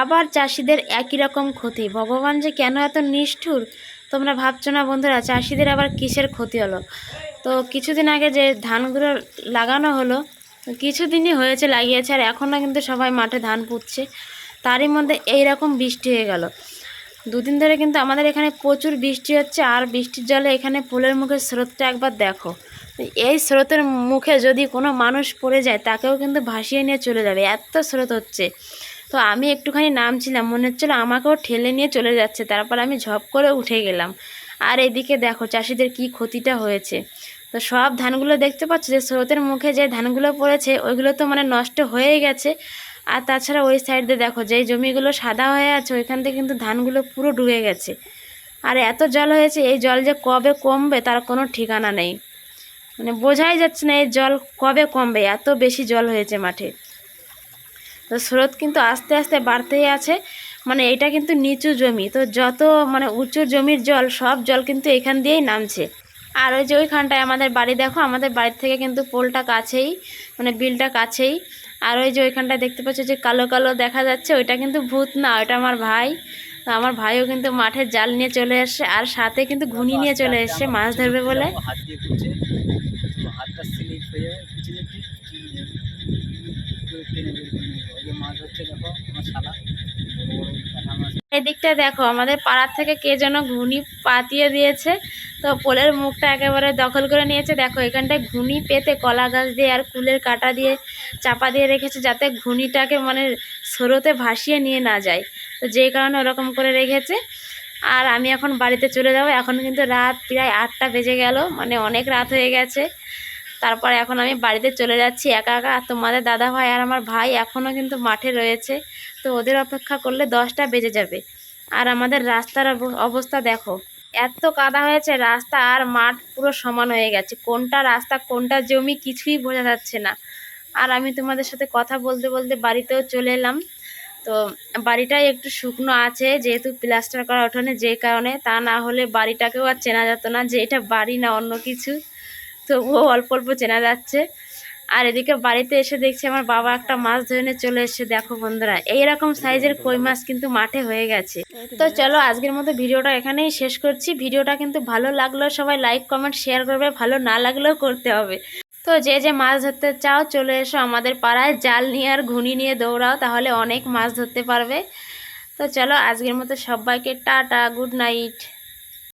আবার চাষিদের একই রকম ক্ষতি। ভগবান যে কেন এত নিষ্ঠুর? তোমরা ভাবছ না বন্ধুরা, চাষিদের আবার কিসের ক্ষতি হলো? তো কিছুদিন আগে যে ধানগুলো লাগানো হলো, কিছুদিনই হয়েছে লাগিয়েছে, আর এখনও কিন্তু সবাই মাঠে ধান পুঁতছে। তারই মধ্যে এই রকম বৃষ্টি হয়ে গেল। দুদিন ধরে কিন্তু আমাদের এখানে প্রচুর বৃষ্টি হচ্ছে, আর বৃষ্টির জলে এখানে ফুলের মুখের স্রোতটা একবার দেখো। এই স্রোতের মুখে যদি কোনো মানুষ পড়ে যায়, তাকেও কিন্তু ভাসিয়ে নিয়ে চলে যাবে। এত স্রোত হচ্ছে। তো আমি একটুখানি নামছিলাম, মনে হচ্ছিল আমাকেও ঠেলে নিয়ে চলে যাচ্ছে, তারপর আমি ঝপ করে উঠে গেলাম। আর এদিকে দেখো, চাষিদের কি ক্ষতিটা হয়েছে। তো সব ধানগুলো দেখতে পাচ্ছ যে, স্রোতের মুখে যে ধানগুলো পড়েছে, ওইগুলো তো মানে নষ্ট হয়েই গেছে। আর তাছাড়া ওই সাইড দিয়ে দেখো, যেই জমিগুলো সাদা হয়ে আছে, ওইখান থেকে কিন্তু ধানগুলো পুরো ডুবে গেছে। আর এত জল হয়েছে, এই জল যে কবে কমবে তার কোনো ঠিকানা নেই। মানে বোঝাই যাচ্ছে না এই জল কবে কমবে, এত বেশি জল হয়েছে মাঠে। তো স্রোত কিন্তু আস্তে আস্তে বাড়তেই আছে। মানে এটা কিন্তু নিচু জমি, তো যত মানে উঁচু জমির জল, সব জল কিন্তু এখান দিয়েই নামছে। আর ওই যে ওইখানটায় আমাদের বাড়ি দেখো, আমাদের বাড়ির থেকে কিন্তু পোলটা কাছেই মানে বিলটা কাছেই। আর ওই যে ওইখানটায় দেখতে পাচ্ছ যে কালো কালো দেখা যাচ্ছে, ওইটা কিন্তু ভূত না, ওইটা আমার ভাই। তো আমার ভাইও কিন্তু মাঠে জাল নিয়ে চলে এসছে, আর সাথে কিন্তু ঘুনি নিয়ে চলে এসছে, মাছ ধরবে বলে হাত দিয়ে খুঁজে তো হাতটা স্লিপ হয়ে খুঁজে যে টিপ টেনে বের করে নেব ওই যে মাছ হচ্ছে দেখো আমার শালা বড় বড় কাঁটা মাছ এদিকটা দেখো, আমাদের পাড়ার থেকে কে যেন ঘুনি পাতিয়ে দিয়েছে। তো পোলের মুখটা একেবারে দখল করে নিয়েছে। দেখো, এখানটায় ঘুনি পেতে কলা গাছ দিয়ে আর কুলের কাটা দিয়ে চাপা দিয়ে রেখেছে যাতে ঘুনিটাকে মানে স্রোতে ভাসিয়ে নিয়ে না যায়। তো যেই কারণে ওরকম করে রেখেছে। আর আমি এখন বাড়িতে চলে যাব। এখন কিন্তু রাত প্রায় আটটা বেজে গেল। মানে অনেক রাত হয়ে গেছে। তারপরে এখন আমি বাড়িতে চলে যাচ্ছি, একা একা। আর তোমাদের দাদা ভাই আর আমার ভাই এখনও কিন্তু মাঠে রয়েছে। তো ওদের অপেক্ষা করলে দশটা বেজে যাবে। আর আমাদের রাস্তার অব- অবস্থা দেখো। এত কাদা হয়েছে রাস্তা আর মাঠ পুরো সমান হয়ে গেছে। কোনটা রাস্তা, কোনটা জমি কিছুই বোঝা যাচ্ছে না। আর আমি তোমাদের সাথে কথা বলতে বলতে বাড়িতেও চলে এলাম। তো বাড়িটাই একটু শুকনো আছে, যেহেতু প্লাস্টার করা ওঠানে যে কারণে। তা না হলে বাড়িটাকেও আর চেনা যেত না যে এটা বাড়ি না অন্য কিছু। তবুও অল্প অল্প চেনা যাচ্ছে। আর এদিকে বাড়িতে এসে দেখছি আমার বাবা একটা মাছ ধরে নিয়ে চলে এসেছে। দেখো বন্ধুরা, এইরকম সাইজের কই মাছ কিন্তু মাঠে হয়ে গেছে। তো চলো আজকের মতো ভিডিওটা এখানেই শেষ করছি। ভিডিওটা কিন্তু ভালো লাগলেও সবাই লাইক কমেন্ট শেয়ার করবে, ভালো না লাগলেও করতে হবে। তো যে যে মাছ ধরতে চাও চলে এসো আমাদের পাড়ায়। জাল নিয়ে আর ঘুনি নিয়ে দৌড়াও, তাহলে অনেক মাছ ধরতে পারবে। তো চলো আজকের মতো সবাইকে টাটা গুড নাইট